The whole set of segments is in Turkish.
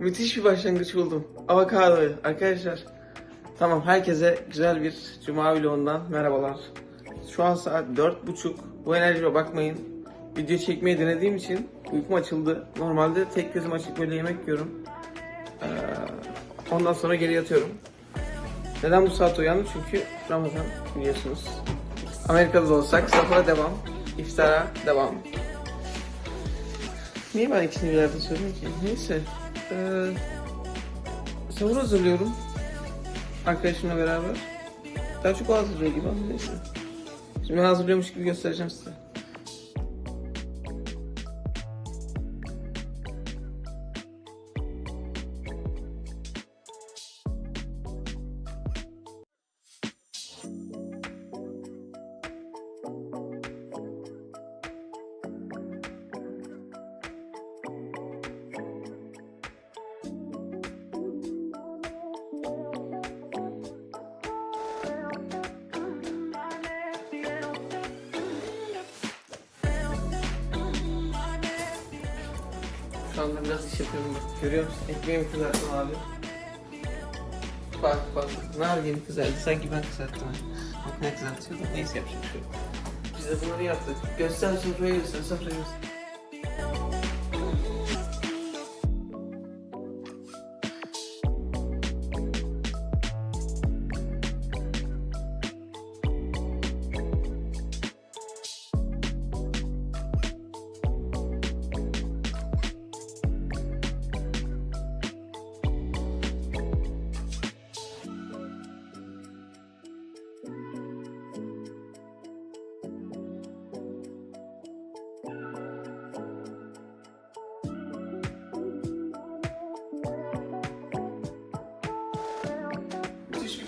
Müthiş bir başlangıç buldum. Avokado arkadaşlar. Tamam herkese güzel bir cuma vlogundan merhabalar. Şu an saat dört buçuk. Bu enerjiye bakmayın. Video çekmeyi denediğim için uykum açıldı. Normalde tek gözüm açık böyle yemek yiyorum. Ee, ondan sonra geri yatıyorum. Neden bu saat uyandım? Çünkü Ramazan biliyorsunuz. Amerika'da da olsak safara devam. iftara devam. Niye ben ikisini bir yerde söyleyeyim ki? Neyse. Ee, sahur hazırlıyorum. Arkadaşımla beraber. Daha çok o hazırlıyor gibi ama neyse. Şimdi ben hazırlıyormuş gibi göstereceğim size. Anda biraz iş yapıyorum bak. Görüyor musun? Ekmeğimi kızarttım abi. Bak bak. Nar gibi kızardı. Sanki ben kızarttım. Bak ne kızartıyor da neyse yapacak şey yok. Biz de bunları yaptık. Göster sofrayı göster sofrayı göster.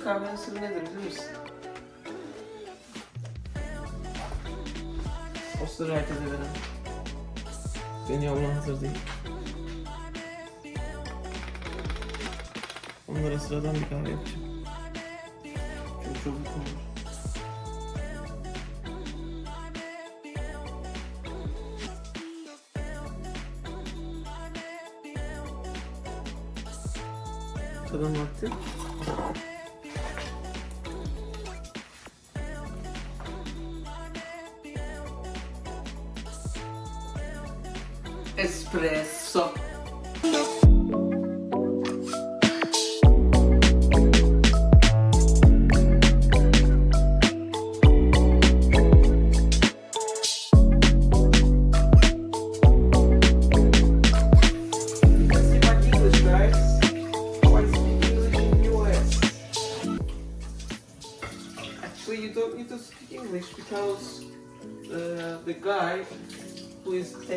Kahvenin sırrı nedir biliyor musun? O sırrı herkese veren. Beni yoluna hazır değil. Onlara sıradan bir kahve yapacağım. Çok uykum var. Tadım vakti.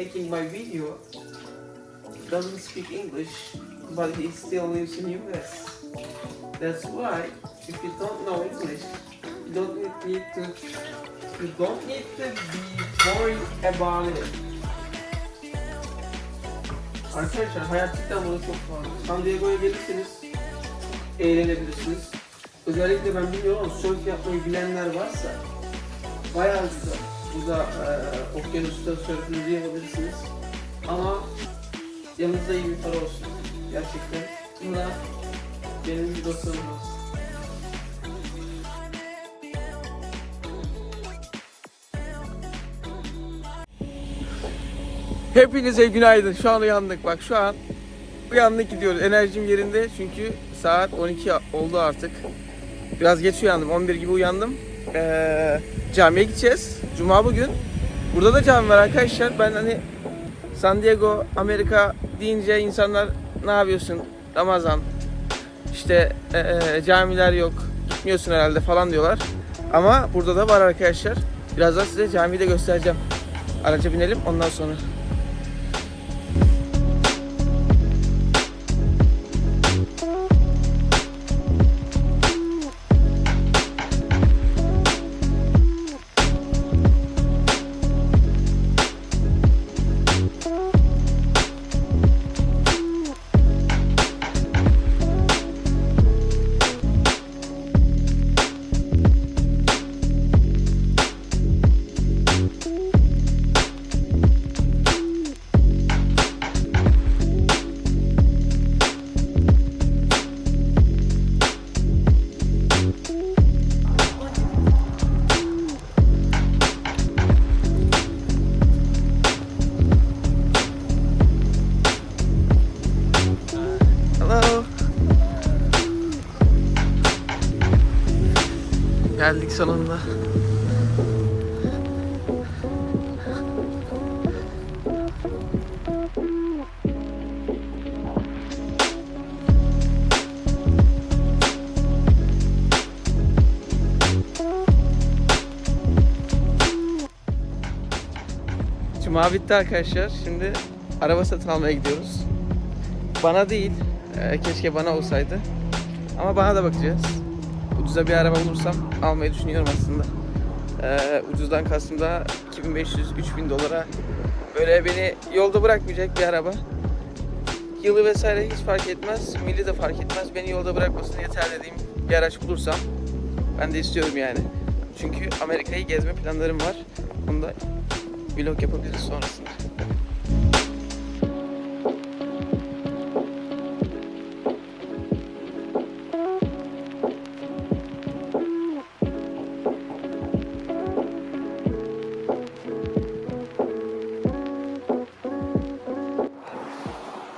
Taking my video doesn't speak English, but he still lives in US. That's why, if you don't know English, you don't need, to you don't need to be worried about it. Arkadaşlar hayat cidden bana çok pahalı. San Diego'ya gelirseniz eğlenebilirsiniz. Özellikle ben bilmiyorum ama surf yapmayı bilenler varsa bayağı güzel. Burada e, okyanusta sörfünüzü yapabilirsiniz. Ama yanınızda iyi bir para olsun. Gerçekten. Bu da benim bir olsun. Hepinize günaydın. Şu an uyandık. Bak şu an uyandık gidiyoruz. Enerjim yerinde çünkü saat 12 oldu artık. Biraz geç uyandım. 11 gibi uyandım. Ee, camiye gideceğiz. Cuma bugün. Burada da cami var arkadaşlar. Ben hani San Diego, Amerika deyince insanlar ne yapıyorsun? Ramazan. İşte ee, camiler yok. Gitmiyorsun herhalde falan diyorlar. Ama burada da var arkadaşlar. Birazdan size camiyi de göstereceğim. Araca binelim ondan sonra. Geldik sonunda. Cuma bitti arkadaşlar. Şimdi araba satın almaya gidiyoruz. Bana değil, e, keşke bana olsaydı. Ama bana da bakacağız. Ucuza bir araba bulursam almayı düşünüyorum aslında. E, ucuzdan kastım da 2500-3000 dolara böyle beni yolda bırakmayacak bir araba. Yılı vesaire hiç fark etmez, milli de fark etmez. Beni yolda bırakmasın yeter dediğim bir araç bulursam ben de istiyorum yani. Çünkü Amerika'yı gezme planlarım var. Onu da vlog yapabiliriz sonrasında.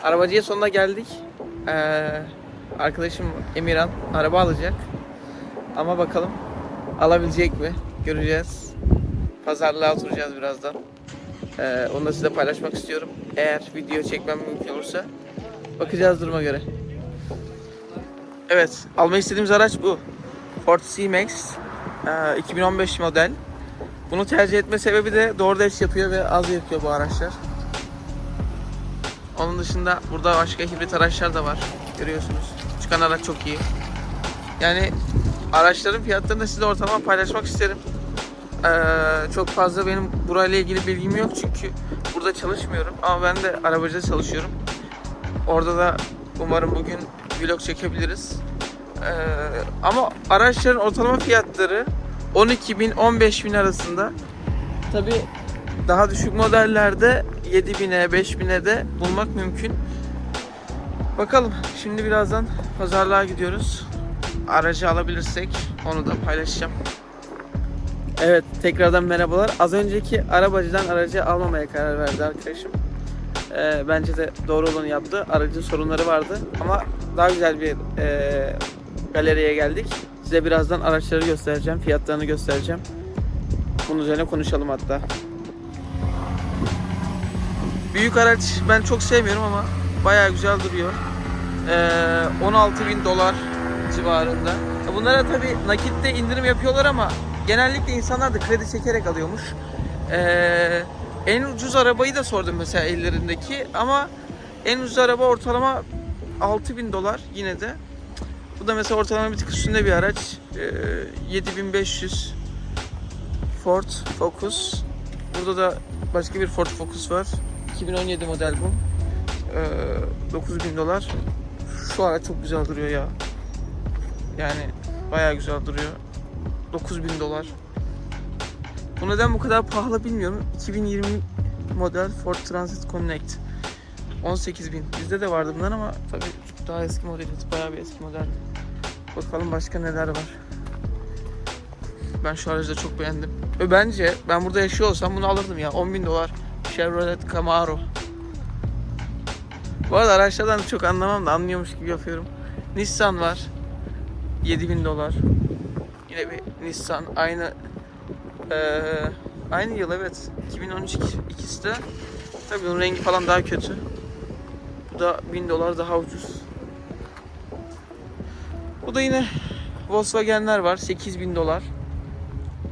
Arabacıya sonuna geldik. Ee, arkadaşım Emirhan araba alacak. Ama bakalım alabilecek mi? Göreceğiz. Pazarlığa oturacağız birazdan. Ee, onu da size paylaşmak istiyorum. Eğer video çekmem mümkün olursa bakacağız duruma göre. Evet, almak istediğimiz araç bu. Ford C-Max ee, 2015 model. Bunu tercih etme sebebi de DoorDash yapıyor ve az yakıyor bu araçlar. Onun dışında burada başka hibrit araçlar da var. Görüyorsunuz. Çıkan araç çok iyi. Yani araçların fiyatlarını size ortalama paylaşmak isterim. Ee, çok fazla benim burayla ilgili bilgim yok çünkü burada çalışmıyorum ama ben de arabacıda çalışıyorum. Orada da umarım bugün vlog çekebiliriz. Ee, ama araçların ortalama fiyatları 12 bin 15 bin arasında. Tabi daha düşük modellerde 7000'e 5000'e de bulmak mümkün. Bakalım şimdi birazdan pazarlığa gidiyoruz. Aracı alabilirsek onu da paylaşacağım. Evet tekrardan merhabalar. Az önceki arabacıdan aracı almamaya karar verdi arkadaşım. Ee, bence de doğru olanı yaptı. Aracın sorunları vardı ama daha güzel bir e, galeriye geldik. Size birazdan araçları göstereceğim, fiyatlarını göstereceğim. Bunun üzerine konuşalım hatta. Büyük araç ben çok sevmiyorum ama bayağı güzel duruyor. Ee, 16 bin dolar civarında. Bunlara tabi nakitte indirim yapıyorlar ama genellikle insanlar da kredi çekerek alıyormuş. Ee, en ucuz arabayı da sordum mesela ellerindeki ama en ucuz araba ortalama 6000 bin dolar yine de. Bu da mesela ortalama bir tık üstünde bir araç. Ee, 7500 Ford Focus. Burada da başka bir Ford Focus var. 2017 model bu. Ee, 9000 dolar. Şu araç çok güzel duruyor ya. Yani bayağı güzel duruyor. 9000 dolar. Bu neden bu kadar pahalı bilmiyorum. 2020 model Ford Transit Connect. 18000. Bizde de vardı bunlar ama tabii çok daha eski model. Bayağı bir eski model. Bakalım başka neler var. Ben şu aracı da çok beğendim. Ve bence ben burada yaşıyor olsam bunu alırdım ya. 10.000 dolar. Chevrolet Camaro. Bu arada araçlardan çok anlamam da anlıyormuş gibi yapıyorum. Nissan var. 7000 dolar. Yine bir Nissan aynı eee, aynı yıl evet. 2013 ikisi de. Tabii bunun rengi falan daha kötü. Bu da 1000 dolar daha ucuz. Bu da yine Volkswagen'ler var. 8000 dolar.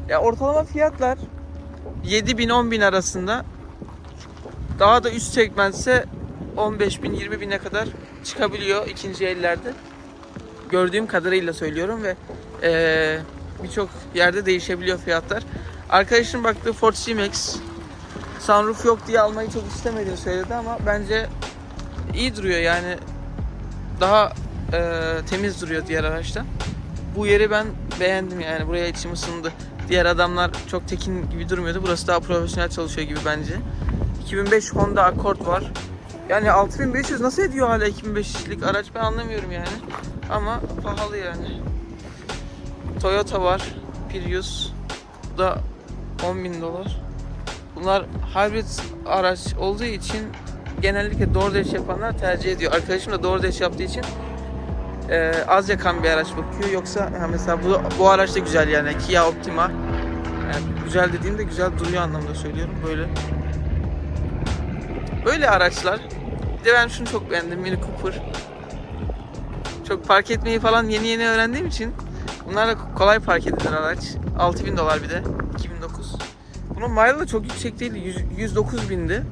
Ya ortalama fiyatlar 7000 10000 arasında. Daha da üst segmentse 15 bin 20 bine kadar çıkabiliyor ikinci ellerde. Gördüğüm kadarıyla söylüyorum ve eee, birçok yerde değişebiliyor fiyatlar. Arkadaşım baktığı Ford C-Max sunroof yok diye almayı çok istemediğini söyledi ama bence iyi duruyor yani daha eee, temiz duruyor diğer araçtan. Bu yeri ben beğendim yani buraya içim ısındı. Diğer adamlar çok tekin gibi durmuyordu. Burası daha profesyonel çalışıyor gibi bence. 2005 Honda Accord var. Yani 6500 nasıl ediyor hala 2005'lik araç ben anlamıyorum yani. Ama pahalı yani. Toyota var. Prius. Bu da 10.000 dolar. Bunlar hybrid araç olduğu için genellikle DoorDash yapanlar tercih ediyor. Arkadaşım da DoorDash yaptığı için e, az yakan bir araç bakıyor yoksa mesela bu, bu araç da güzel yani Kia Optima. Yani güzel dediğimde güzel duruyor anlamda söylüyorum böyle. Böyle araçlar. Bir de ben şunu çok beğendim Mini Cooper. Çok park etmeyi falan yeni yeni öğrendiğim için bunlarla kolay park edilir araç. 6000 dolar bir de 2009. Bunun mile'ı da çok yüksek değildi. 100, 109 bindi.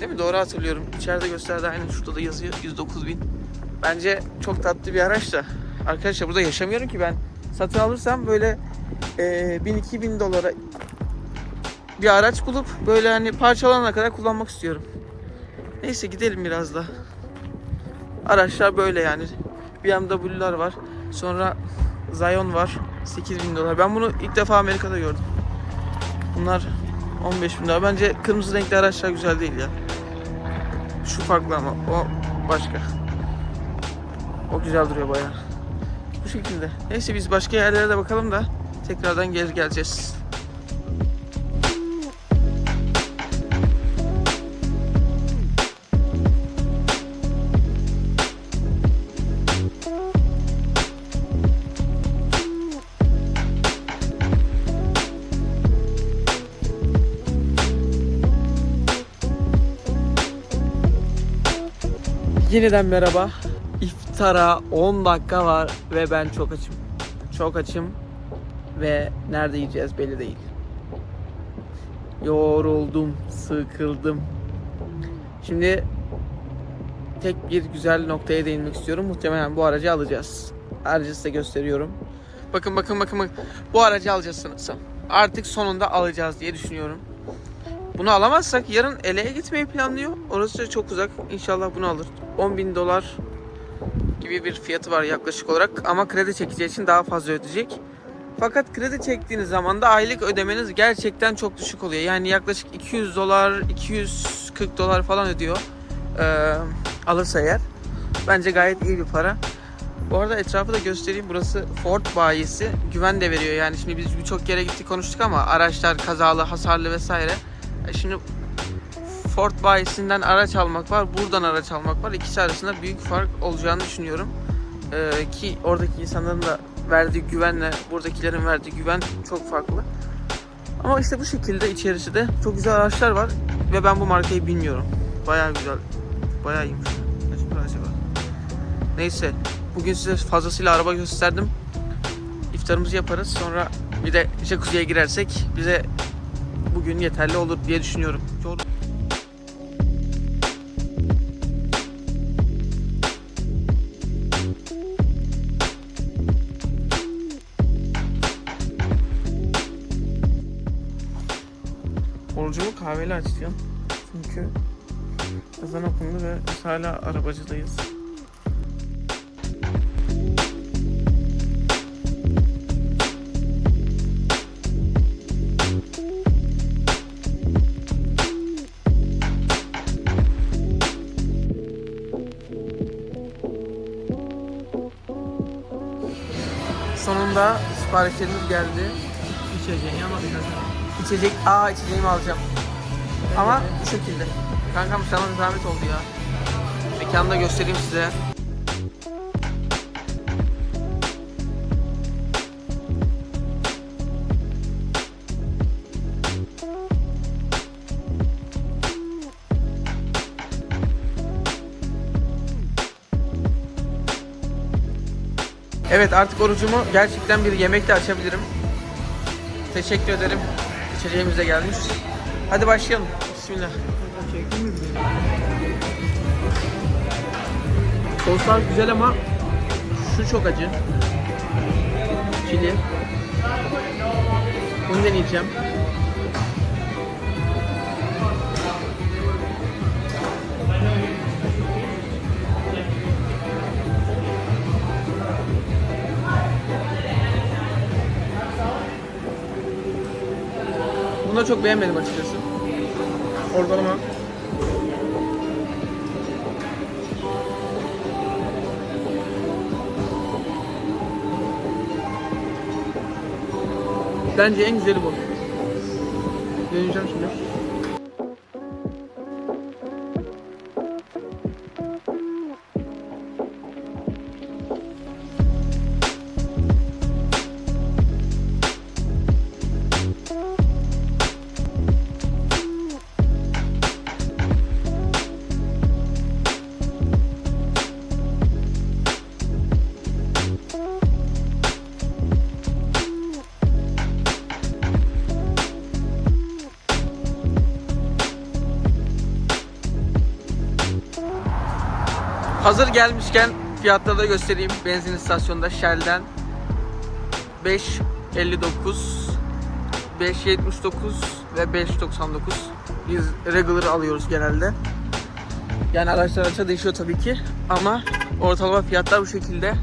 Değil mi? Doğru hatırlıyorum. İçeride gösterdi aynen şurada da yazıyor 109 bin. Bence çok tatlı bir araç da. Arkadaşlar burada yaşamıyorum ki ben. Satın alırsam böyle e, 1000-2000 dolara bir araç bulup böyle hani parçalanana kadar kullanmak istiyorum. Neyse gidelim biraz da. Araçlar böyle yani. BMW'lar var. Sonra Zion var. 8000 dolar. Ben bunu ilk defa Amerika'da gördüm. Bunlar 15 bin dolar. Bence kırmızı renkli araçlar güzel değil ya. Şu farklı ama o başka. O güzel duruyor bayağı. Bu şekilde. Neyse biz başka yerlere de bakalım da tekrardan geri geleceğiz. Yeniden merhaba. İftara 10 dakika var ve ben çok açım. Çok açım ve nerede yiyeceğiz belli değil. Yoruldum, sıkıldım. Şimdi tek bir güzel noktaya değinmek istiyorum. Muhtemelen bu aracı alacağız. Aracı size gösteriyorum. Bakın bakın bakın bakın. Bu aracı alacağız sanırsam. Artık sonunda alacağız diye düşünüyorum. Bunu alamazsak yarın LA'ye gitmeyi planlıyor. Orası çok uzak. İnşallah bunu alır. 10 bin dolar gibi bir fiyatı var yaklaşık olarak. Ama kredi çekeceği için daha fazla ödeyecek. Fakat kredi çektiğiniz zaman da aylık ödemeniz gerçekten çok düşük oluyor. Yani yaklaşık 200 dolar, 240 dolar falan ödüyor. Ee, alırsa eğer. Bence gayet iyi bir para. Bu arada etrafı da göstereyim. Burası Ford bayisi. Güven de veriyor. Yani şimdi biz birçok yere gittik konuştuk ama araçlar kazalı, hasarlı vesaire. E Şimdi Ford bayisinden araç almak var, buradan araç almak var. İkisi arasında büyük fark olacağını düşünüyorum. Ee, ki oradaki insanların da verdiği güvenle buradakilerin verdiği güven çok farklı. Ama işte bu şekilde içerisi de çok güzel araçlar var ve ben bu markayı bilmiyorum. Bayağı güzel. Bayağı iyiymiş. Neyse. Bugün size fazlasıyla araba gösterdim. İftarımızı yaparız. Sonra bir de jacuzziye girersek bize bugün yeterli olur diye düşünüyorum. Orucumu kahveli açacağım. Çünkü ezan okundu ve biz hala arabacıdayız. Sonunda siparişlerimiz geldi. İçeceğini ama biraz İçecek, aa içeceğimi alacağım. Ama bu şekilde. Kankam sana zahmet oldu ya. Mekanı da göstereyim size. Evet artık orucumu gerçekten bir yemekle açabilirim. Teşekkür ederim. İçeceğimiz de gelmiş. Hadi başlayalım. Bismillah. Soslar güzel ama şu çok acı. Çili. Bunu deneyeceğim. Da çok beğenmedim açıkçası. Ortalama. Bence en güzeli bu. Deneyeceğim şimdi. Hazır gelmişken fiyatları da göstereyim. Benzin istasyonunda Shell'den 5.59 5.79 ve 5.99 Biz regular alıyoruz genelde. Yani araçlar araça değişiyor tabii ki ama ortalama fiyatlar bu şekilde.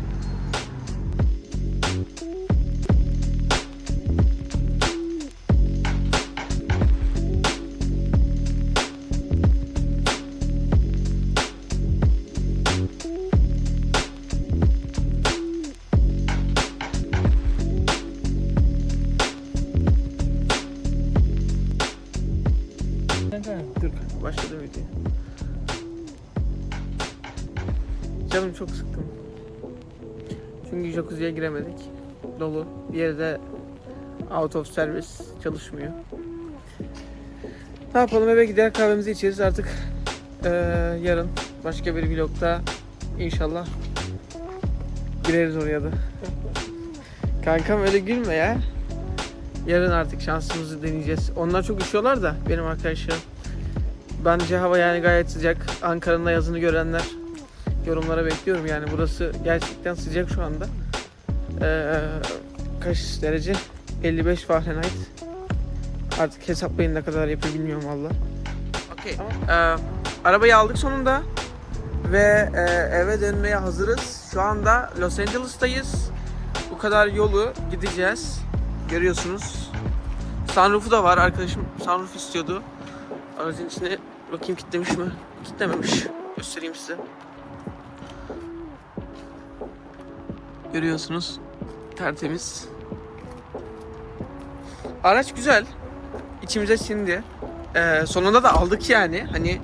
Jacuzziye giremedik. Dolu. Bir yerde out of service çalışmıyor. Ne yapalım eve gider kahvemizi içeriz artık. eee, yarın başka bir vlogda inşallah gireriz oraya da. Kankam öyle gülme ya. Yarın artık şansımızı deneyeceğiz. Onlar çok üşüyorlar da benim arkadaşlarım. Bence hava yani gayet sıcak. Ankara'nın yazını görenler yorumlara bekliyorum yani burası gerçekten sıcak şu anda. Ee, kaç derece? 55 Fahrenheit. Artık hesaplayın ne kadar yapıyor bilmiyorum valla. Okey. Ee, arabayı aldık sonunda ve e, eve dönmeye hazırız. Şu anda Los Angeles'tayız. Bu kadar yolu gideceğiz. Görüyorsunuz. Sunroof'u da var. Arkadaşım sunroof istiyordu. Aracın içine bakayım kitlemiş mi? Kitlememiş. Göstereyim size. Görüyorsunuz. Tertemiz. Araç güzel. İçimize sindi. Ee, sonunda da aldık yani. Hani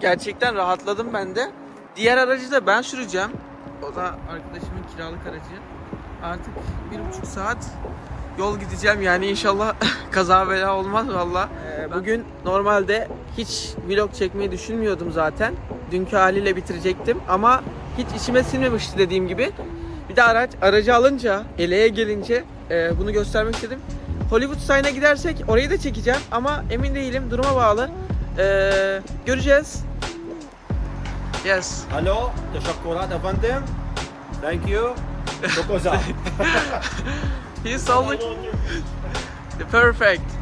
gerçekten rahatladım ben de. Diğer aracı da ben süreceğim. O da arkadaşımın kiralık aracı. Artık bir buçuk saat yol gideceğim yani inşallah kaza bela olmaz valla. Ee, bugün normalde hiç vlog çekmeyi düşünmüyordum zaten. Dünkü haliyle bitirecektim ama hiç içime sinmemişti dediğim gibi. Bir de araç aracı alınca, eleğe gelince e, bunu göstermek istedim. Hollywood Sign'a gidersek orayı da çekeceğim ama emin değilim duruma bağlı. Ee, göreceğiz. Yes. Hallo, teşekkürler efendim. Thank you. Çok güzel. He's solving. Perfect.